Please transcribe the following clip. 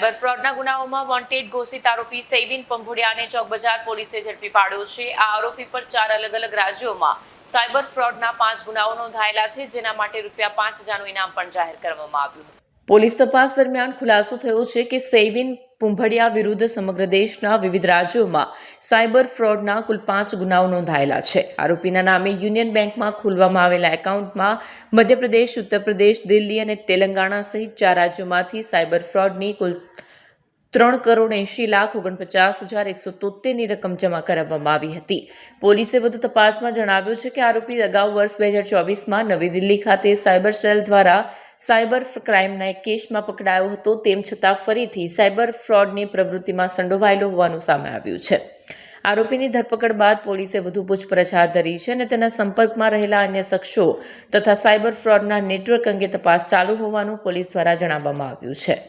Cyber ફ્રોડના ગુનાઓમાં wanted ઘોષિત આરોપી સૈબિન પંભુડિયાને ચોકબજાર પોલીસે ઝડપી પાડ્યો છે. આ આરોપી પર ચાર અલગ અલગ રાજ્યોમાં સાયબર ફ્રોડના પાંચ ગુનાઓ નોંધાયેલા છે, જેના માટે રૂપિયા પાંચ હજારનું ઇનામ પણ જાહેર કરવામાં આવ્યું પોલીસ તપાસ દરમિયાન ખુલાસો થયો છે કે સૈવિન પુંભડિયા વિરુદ્ધ સમગ્ર દેશના વિવિધ રાજ્યોમાં સાયબર ફ્રોડના કુલ પાંચ ગુનાઓ નોંધાયેલા છે. આરોપીના નામે યુનિયન બેંકમાં ખોલવામાં આવેલા એકાઉન્ટમાં મધ્યપ્રદેશ, ઉત્તરપ્રદેશ, દિલ્હી અને તેલંગાણા સહિત ચાર રાજ્યોમાંથી સાયબર ફ્રોડની કુલ ત્રણ કરોડ એંશી લાખ ઓગણપચાસ હજાર એકસો તોતેરની રકમ જમા કરાવવામાં આવી હતી. પોલીસે વધુ તપાસમાં જણાવ્યું છે કે આરોપી અગાઉ વર્ષ બે હજાર ચોવીસમાં નવી દિલ્હી ખાતે સાયબર સેલ દ્વારા સાયબર ક્રાઇમના એક કેસમાં પકડાયો હતો, તેમ છતાં ફરીથી સાયબર ફ્રોડની પ્રવૃત્તિમાં સંડોવાયેલો હોવાનું સામે આવ્યું છે. આરોપીની ધરપકડ બાદ પોલીસે વધુ પૂછપરછ હાથ ધરી છે અને તેના સંપર્કમાં રહેલા અન્ય શખ્સો તથા સાયબર ફ્રોડના નેટવર્ક અંગે તપાસ ચાલુ હોવાનું પોલીસ દ્વારા જણાવવામાં આવ્યું છે.